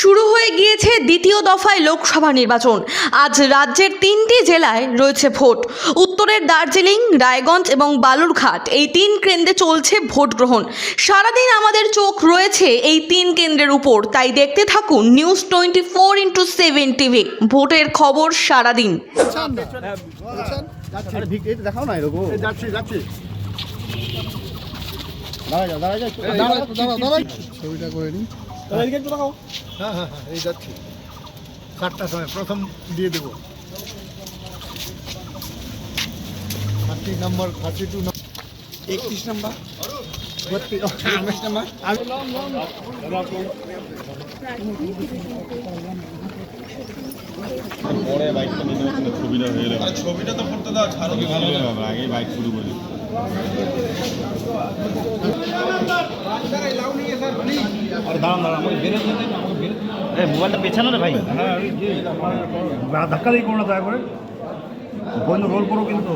শুরু হয়ে গিয়েছে দ্বিতীয় দফায় লোকসভা নির্বাচন আজ রাজ্যের তিনটি জেলায় রয়েছে ভোট উত্তরের দার্জিলিং রায়গঞ্জ এবং বালুরঘাট এই তিন কেন্দ্রে চলছে ভোট গ্রহণ সারাদিন আমাদের চোখ রয়েছে এই তিন কেন্দ্রের উপর তাই দেখতে থাকুন news twenty four into seven TV ভোটের খবর সারাদিন ছবিটা করে নিই হ্যাঁ হ্যাঁ হ্যাঁ এই যাচ্ছি। সাতটার সময় প্রথম দিয়ে দেবো। থার্টি নাম্বার থার্টি টু একত্রিশ নাম্বার। উনিশ নাম্বার। পরে বাইকটা ছবিটা হয়ে গেলে। ছবিটা তো করতে দাও ছাড়ো। ভালো হবে আগে বাইক শুরু করি মোবাইলটা পেছানো রে ভাই। ধাক্কা দিয়ে করো না দয়া করে। বন্ধু রোল করো কিন্তু।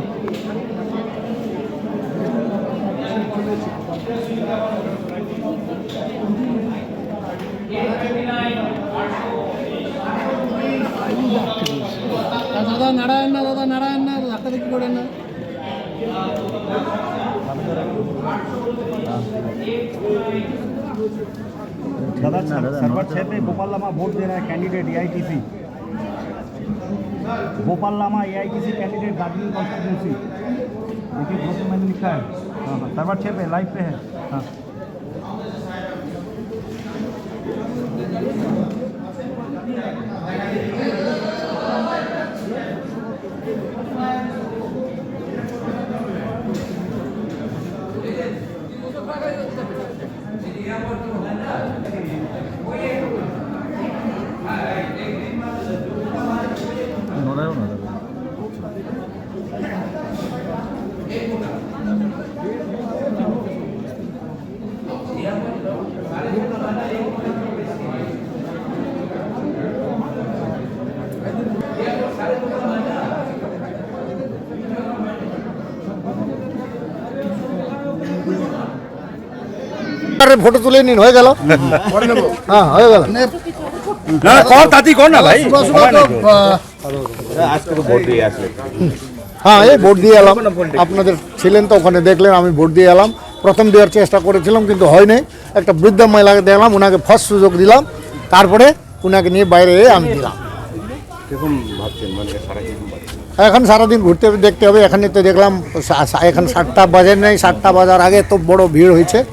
দাদা নারায়ণ না দাদা নারায়ণ না ধাক্কা দেখি করেন না? दादा सर्वर छः पे गोपाल लामा वोट दे रहा है candidate A I T C Gopal Lama A I T C candidate Darjeeling constituency देखिए ग्रुप में मैंने लिखा है। हाँ हाँ सर्वर छः पे लाइव पे है। हाँ। Thank you. আরে ফটো তুলে নিন হয়ে গেল? হ্যাঁ হয়ে গেল। না কর তাতি কর না ভাই। হ্যাঁ এই ভোট দিয়ে এলাম। আপনাদের ছিলেন তো ওখানে দেখলেন আমি ভোট দিয়ে এলাম। প্রথম দেওয়ার চেষ্টা করেছিলাম কিন্তু হয়নি একটা বৃদ্ধ মহিলাকে দেখলাম ওনাকে ফার্স্ট সুযোগ দিলাম। তারপরে ওনাকে নিয়ে বাইরে আমি দিলাম। মানে এখন সারাদিন ঘুরতে দেখতে হবে। এখানে তো দেখলাম সা- সা- এখন সাতটা বাজে নেই সাতটা বাজার আগে তো বড় ভিড় হয়েছে।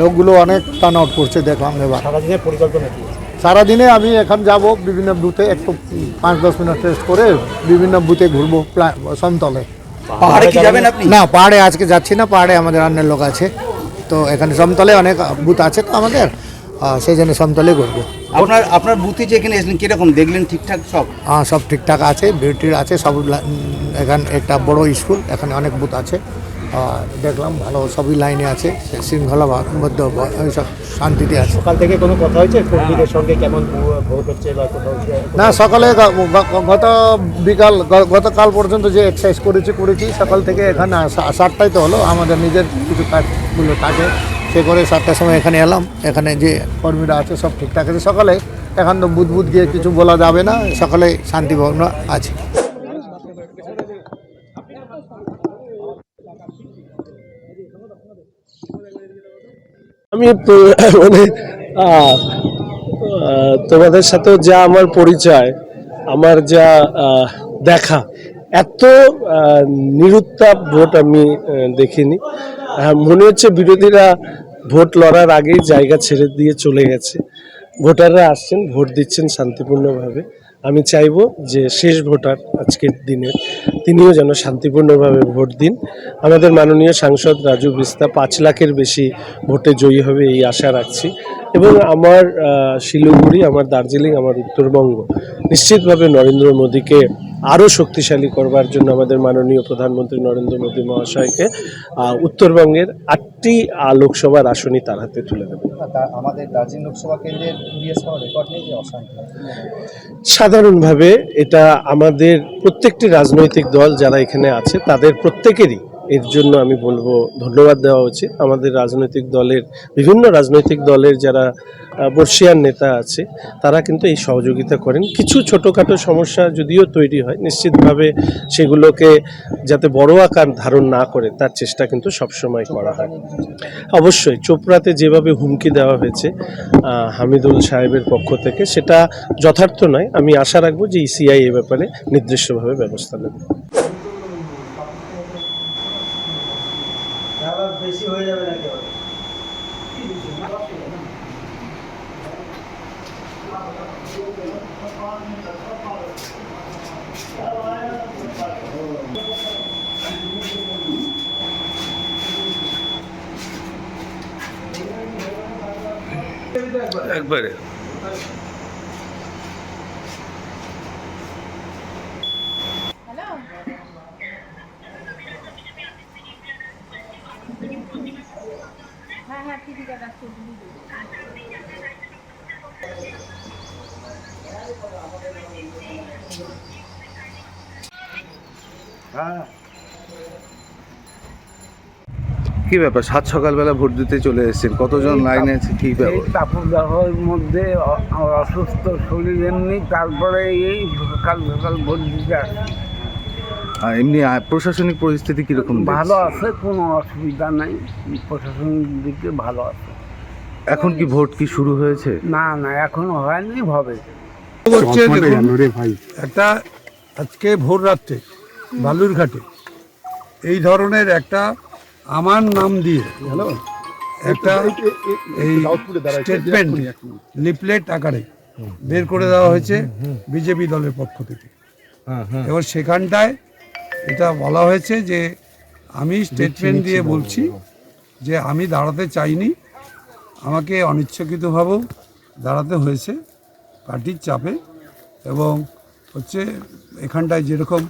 লোকগুলো অনেক টার্ন আউট করছে দেখলাম এবার। সারাদিনের পরিকল্পনা কি? সারাদিনে আমি এখন যাব বিভিন্ন বুথে একটু পাঁচ দশ মিনিট টেস্ট করে বিভিন্ন বুথে ঘুরবো সমতলে। পাহাড়ে কি যাবেন আপনি? না পাহাড়ে আজকে যাচ্ছি না পাহাড়ে আমাদের অন্যের লোক আছে। তো এখানে সমতলে অনেক বুথ আছে তো আমাদের সেই জন্য সমতলে ঘুরবো। আপনার আপনার বুথে যে এখানে এসেছেন কীরকম? দেখলেন ঠিকঠাক সব? হ্যাঁ সব ঠিকঠাক আছে ভিড় আছে সব এখানে একটা বড় স্কুল এখানে অনেক বুথ আছে। দেখলাম ভালো সবই লাইনে আছে। শৃঙ্খলা মধ্য শান্তিতে আছে। সকাল থেকে কোনো কথা হয়েছে? কর্মীদের সঙ্গে কেমন ভোট হচ্ছে বা না সকালে গত বিকাল গতকাল পর্যন্ত যে এক্সারসাইজ করেছি করেছি সকাল থেকে এখানে সা- সাতটায় তো হলো আমাদের নিজের কিছু কাজগুলো থাকে সে করে সাতটার সময় এখানে এলাম এখানে যে কর্মীরা আছে সব ঠিকঠাক আছে। সকালে এখন তো বুধ বুধ গিয়ে কিছু বলা যাবে না সকালে শান্তিভগ্ন আছে। আমি মানে তোমাদের সাথেও যা আমার পরিচয়, আমার যা দেখা, এত নিরুত্তাপ ভোট আমি দেখিনি। মনে হচ্ছে বিরোধীরা ভোট লড়ার আগেই জায়গা ছেড়ে দিয়ে চলে গেছে। ভোটাররা আসছেন, ভোট দিচ্ছেন শান্তিপূর্ণভাবে। আমি চাইব যে শেষ ভোটার আজকের দিনে তিনিও যেন শান্তিপূর্ণভাবে ভোট দিন। আমাদের মাননীয় সাংসদ রাজু বিস্তা পাঁচ লাখের বেশি ভোটে জয়ী হবে এই আশা রাখছি। এবং আমার শিলিগুড়ি, আমার দার্জিলিং, আমার উত্তরবঙ্গ। নিশ্চিতভাবে নরেন্দ্র মোদীকে আরও শক্তিশালী করবার জন্য আমাদের মাননীয় প্রধানমন্ত্রী নরেন্দ্র মোদী মহাশয়কে উত্তরবঙ্গের আটটি লোকসভার আসনই তার হাতে তুলে দেবেন আমাদের দার্জিলিং লোকসভা কেন্দ্রের রেকর্ড নেই সাধারণভাবে এটা আমাদের প্রত্যেকটি রাজনৈতিক দল যারা এখানে আছে তাদের প্রত্যেকেরই এর জন্য আমি বলব ধন্যবাদ দেওয়া উচিত। আমাদের রাজনৈতিক দলের বিভিন্ন রাজনৈতিক দলের যারা আহ, বর্ষিয়ান নেতা আছে তারা কিন্তু এই সহযোগিতা করেন। কিছু ছোটোখাটো সমস্যা যদিও তৈরি হয় নিশ্চিতভাবে সেগুলোকে যাতে বড় আকার ধারণ না করে তার চেষ্টা কিন্তু সবসময় করা হয়। অবশ্যই চোপড়াতে যেভাবে হুমকি দেওয়া হয়েছে হামিদুল সাহেবের পক্ষ থেকে সেটা যথার্থ নয়। আমি আশা রাখব যে ইসিআই এ ব্যাপারে নির্দিষ্টভাবে ব্যবস্থা নেবে। একবারে। কি ব্যাপার? সাত সকালবেলা ভোট দিতে চলে এসেছেন। কতজন লাইনে আছে? কি ব্যাপার? তাপদাহের মধ্যে অসুস্থ শরীর এমনি তারপরে এই সকাল সকাল ভোট দিতে। আর এমনি প্রশাসনিক পরিস্থিতি কীরকম? ভালো আছে কোনো অসুবিধা নাই। প্রশাসনিক দিকে ভালো আছে। এখন কি ভোট কি শুরু হয়েছে? না না এখনও হয়নি হবে। হচ্ছে একটা আজকে ভোর রাত্রে বালুরঘাটে এই ধরনের একটা আমার নাম দিয়ে হ্যালো। একটা এই স্টেটমেন্ট লিফলেট আকারে বের করে দেওয়া হয়েছে বিজেপি দলের পক্ষ থেকে। এবার সেখানটায় এটা বলা হয়েছে যে আমি স্টেটমেন্ট দিয়ে বলছি যে আমি দাঁড়াতে চাইনি আমাকে অনিচ্ছাকৃতভাবেও দাঁড়াতে হয়েছে। পার্টির চাপে এবং হচ্ছে এখানটায় যেরকম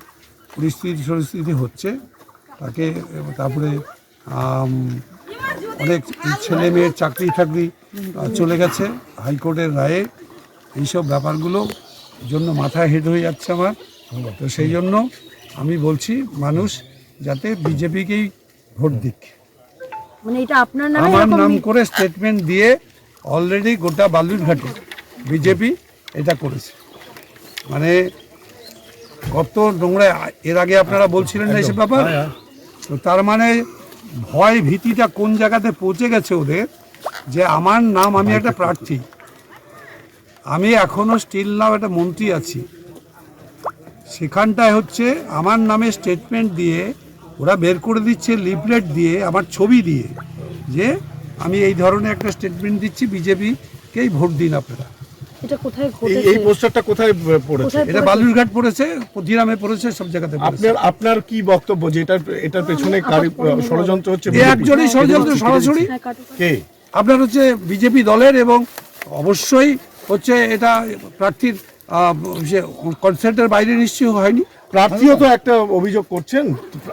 পরিস্থিতি পরিস্থিতি হচ্ছে তাকে তারপরে অনেক ছেলে মেয়ের চাকরি টাকরি চলে গেছে হাইকোর্টের রায়ে। এইসব ব্যাপারগুলো জন্য মাথা হেড হয়ে যাচ্ছে আমার। তো সেই জন্য আমি বলছি মানুষ যাতে বিজেপিকেই ভোট দিক। মানে আমার নাম করে স্টেটমেন্ট দিয়ে অলরেডি গোটা বালুরঘাটে বিজেপি এটা করেছে। মানে কত নোংরা এর আগে আপনারা বলছিলেন না এসব ব্যাপার? তো তার মানে ভয় ভীতিটা কোন জায়গাতে পৌঁছে গেছে ওদের? যে আমার নাম আমি একটা প্রার্থী। আমি এখনও স্টিল নাও একটা মন্ত্রী আছি। সেখানটায় হচ্ছে আমার নামে স্টেটমেন্ট দিয়ে ওরা বের করে দিচ্ছে লিফলেট দিয়ে আমার ছবি দিয়ে যে আমি এই ধরনের একটা স্টেটমেন্ট দিচ্ছি বিজেপিকেই ভোট দিন আপনারা। এটা কোথায় এই ঘটেছে? এই পোস্টারটা কোথায় পড়েছে? এটা বালুরঘাট পড়েছে পথিরামে পড়েছে সব জায়গাতে আপনার আপনার কি বক্তব্য যে এটার এটার পেছনে কারি ষড়যন্ত্র হচ্ছে একজনই ষড়যন্ত্র সরাসরি? হ্যাঁ, কে? আপনার হচ্ছে বিজেপি দলের এবং অবশ্যই হচ্ছে এটা প্রার্থীর কনসেন্টের বাইরে নিশ্চয়ই হয়নি। প্রার্থীও তো একটা অভিযোগ করছেন।